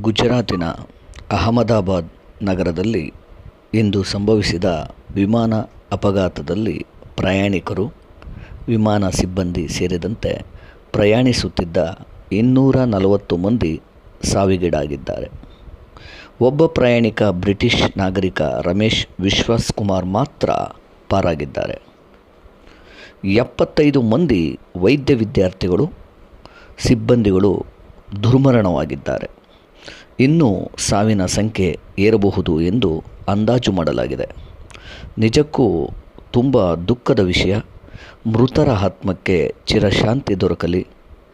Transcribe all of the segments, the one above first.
ಗುಜರಾತಿನ ಅಹಮದಾಬಾದ್ ನಗರದಲ್ಲಿ ಇಂದು ಸಂಭವಿಸಿದ ವಿಮಾನ ಅಪಘಾತದಲ್ಲಿ ಪ್ರಯಾಣಿಕರು, ವಿಮಾನ ಸಿಬ್ಬಂದಿ ಸೇರಿದಂತೆ ಪ್ರಯಾಣಿಸುತ್ತಿದ್ದ ಇನ್ನೂರ ನಲವತ್ತು ಮಂದಿ ಸಾವಿಗೀಡಾಗಿದ್ದಾರೆ. ಒಬ್ಬ ಪ್ರಯಾಣಿಕ ಬ್ರಿಟಿಷ್ ನಾಗರಿಕ ರಮೇಶ್ ವಿಶ್ವಾಸ್ ಕುಮಾರ್ ಮಾತ್ರ ಪಾರಾಗಿದ್ದಾರೆ. ಎಪ್ಪತ್ತೈದು ಮಂದಿ ವೈದ್ಯ ವಿದ್ಯಾರ್ಥಿಗಳು, ಸಿಬ್ಬಂದಿಗಳು ದುರ್ಮರಣವಾಗಿದ್ದಾರೆ. ಇನ್ನೂ ಸಾವಿನ ಸಂಖ್ಯೆ ಏರಬಹುದು ಎಂದು ಅಂದಾಜು ಮಾಡಲಾಗಿದೆ. ನಿಜಕ್ಕೂ ತುಂಬ ದುಃಖದ ವಿಷಯ, ಮೃತರ ಆತ್ಮಕ್ಕೆ ಚಿರಶಾಂತಿ ದೊರಕಲಿ,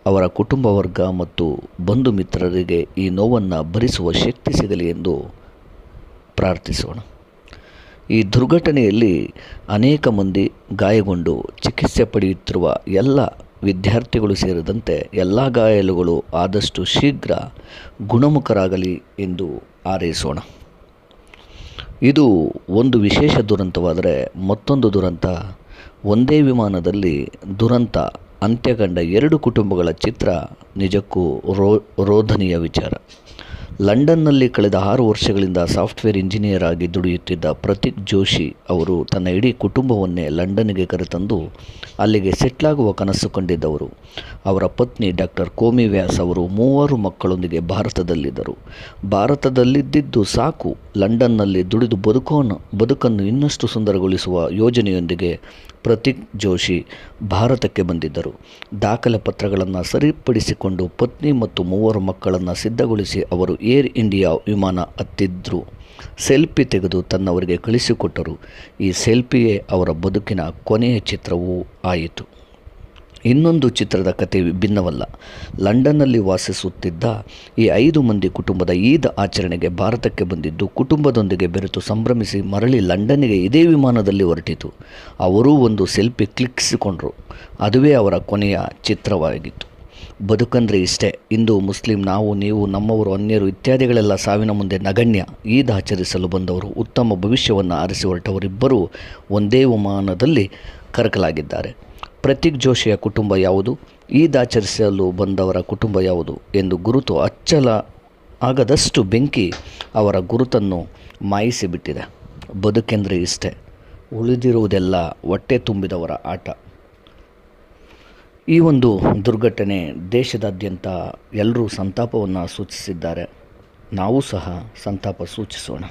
ಅವರ ಕುಟುಂಬ ವರ್ಗ ಮತ್ತು ಬಂಧು ಮಿತ್ರರಿಗೆ ಈ ನೋವನ್ನು ಭರಿಸುವ ಶಕ್ತಿ ಸಿಗಲಿ ಎಂದು ಪ್ರಾರ್ಥಿಸೋಣ. ಈ ದುರ್ಘಟನೆಯಲ್ಲಿ ಅನೇಕ ಮಂದಿ ಗಾಯಗೊಂಡು ಚಿಕಿತ್ಸೆ ಪಡೆಯುತ್ತಿರುವ ಎಲ್ಲ ವಿದ್ಯಾರ್ಥಿಗಳು ಸೇರಿದಂತೆ ಎಲ್ಲ ಗಾಯಾಳುಗಳು ಆದಷ್ಟು ಶೀಘ್ರ ಗುಣಮುಖರಾಗಲಿ ಎಂದು ಹಾರೈಸೋಣ. ಇದು ಒಂದು ವಿಶೇಷ ದುರಂತವಾದರೆ ಮತ್ತೊಂದು ದುರಂತ. ಒಂದೇ ವಿಮಾನದಲ್ಲಿ ದುರಂತ. ಅಂತ್ಯಗಂಡ ಎರಡು ಕುಟುಂಬಗಳ ಚಿತ್ರ ನಿಜಕ್ಕೂ ರೋ, ರೋಧನೀಯ ವಿಚಾರ. ಲಂಡನ್ನಲ್ಲಿ ಕಳೆದ ಆರು ವರ್ಷಗಳಿಂದ ಸಾಫ್ಟ್ವೇರ್ ಇಂಜಿನಿಯರ್ ಆಗಿ ದುಡಿಯುತ್ತಿದ್ದ ಪ್ರತೀಕ್ ಜೋಶಿ ಅವರು ತನ್ನ ಇಡೀ ಕುಟುಂಬವನ್ನೇ ಲಂಡನ್ಗೆ ಕರೆತಂದು ಅಲ್ಲಿಗೆ ಸೆಟ್ಲಾಗುವ ಕನಸು ಕಂಡಿದ್ದವರು. ಅವರ ಪತ್ನಿ ಡಾಕ್ಟರ್ ಕೋಮಿ ವ್ಯಾಸ್ ಅವರು ಮೂವರು ಮಕ್ಕಳೊಂದಿಗೆ ಭಾರತದಲ್ಲಿದ್ದರು. ಭಾರತದಲ್ಲಿದ್ದಿದ್ದು ಸಾಕು, ಲಂಡನ್ನಲ್ಲಿ ದುಡಿದು ಬದುಕೋನ ಬದುಕನ್ನು ಇನ್ನಷ್ಟು ಸುಂದರಗೊಳಿಸುವ ಯೋಜನೆಯೊಂದಿಗೆ ಪ್ರತೀಕ್ ಜೋಶಿ ಭಾರತಕ್ಕೆ ಬಂದಿದ್ದರು. ದಾಖಲೆ ಪತ್ರಗಳನ್ನು ಸರಿಪಡಿಸಿಕೊಂಡು ಪತ್ನಿ ಮತ್ತು ಮೂವರು ಮಕ್ಕಳನ್ನು ಸಿದ್ಧಗೊಳಿಸಿ ಅವರು ಏರ್ ಇಂಡಿಯಾ ವಿಮಾನ ಹತ್ತಿದ್ರು. ಸೆಲ್ಫಿ ತೆಗೆದು ತನ್ನವರಿಗೆ ಕಳಿಸಿಕೊಟ್ಟರು. ಈ ಸೆಲ್ಫಿಯೇ ಅವರ ಬದುಕಿನ ಕೊನೆಯ ಚಿತ್ರವೂ ಆಯಿತು. ಇನ್ನೊಂದು ಚಿತ್ರದ ಕತೆ ವಿಭಿನ್ನವಲ್ಲ ಲಂಡನ್ನಲ್ಲಿ ವಾಸಿಸುತ್ತಿದ್ದ ಈ ಐದು ಮಂದಿ ಕುಟುಂಬದ ಈದ್ ಆಚರಣೆಗೆ ಭಾರತಕ್ಕೆ ಬಂದಿದ್ದು, ಕುಟುಂಬದೊಂದಿಗೆ ಬೆರೆತು ಸಂಭ್ರಮಿಸಿ ಮರಳಿ ಲಂಡನ್ನಿಗೆ ಇದೇ ವಿಮಾನದಲ್ಲಿ ಹೊರಟಿತು. ಅವರೂ ಒಂದು ಸೆಲ್ಫಿ ಕ್ಲಿಕ್ಕಿಸಿಕೊಂಡರು ಅದುವೇ ಅವರ ಕೊನೆಯ ಚಿತ್ರವಾಗಿತ್ತು. ಬದುಕಂದರೆ ಇಷ್ಟೇ. ಇಂದು ಮುಸ್ಲಿಂ, ನಾವು, ನೀವು, ನಮ್ಮವರು, ಅನ್ಯರು ಇತ್ಯಾದಿಗಳೆಲ್ಲ ಸಾವಿನ ಮುಂದೆ ನಗಣ್ಯ. ಈದ್ ಆಚರಿಸಲು ಬಂದವರು ಉತ್ತಮ ಭವಿಷ್ಯವನ್ನು ಆರಿಸಿ ಹೊರಟವರಿಬ್ಬರೂ ಒಂದೇ ವಿಮಾನದಲ್ಲಿ ಕರಕಲಾಗಿದ್ದಾರೆ. ಪ್ರತೀಕ್ ಜೋಶಿಯ ಕುಟುಂಬ ಯಾವುದು? ಈದ್ ಆಚರಿಸಲು ಬಂದವರ ಕುಟುಂಬ ಯಾವುದು? ಎಂದು ಗುರುತು ಅಚ್ಚಲ ಆಗದಷ್ಟು ಬೆಂಕಿ ಅವರ ಗುರುತನ್ನು ಮಾಯಿಸಿಬಿಟ್ಟಿದೆ. ಬದುಕೆಂದರೆ ಇಷ್ಟೆ. ಉಳಿದಿರುವುದೆಲ್ಲ ಹೊಟ್ಟೆ ತುಂಬಿದವರ ಆಟ. ಈ ಒಂದು ದುರ್ಘಟನೆ ದೇಶದಾದ್ಯಂತ ಎಲ್ಲರೂ ಸಂತಾಪವನ್ನು ಸೂಚಿಸಿದ್ದಾರೆ. ನಾವು ಸಹ ಸಂತಾಪ ಸೂಚಿಸೋಣ.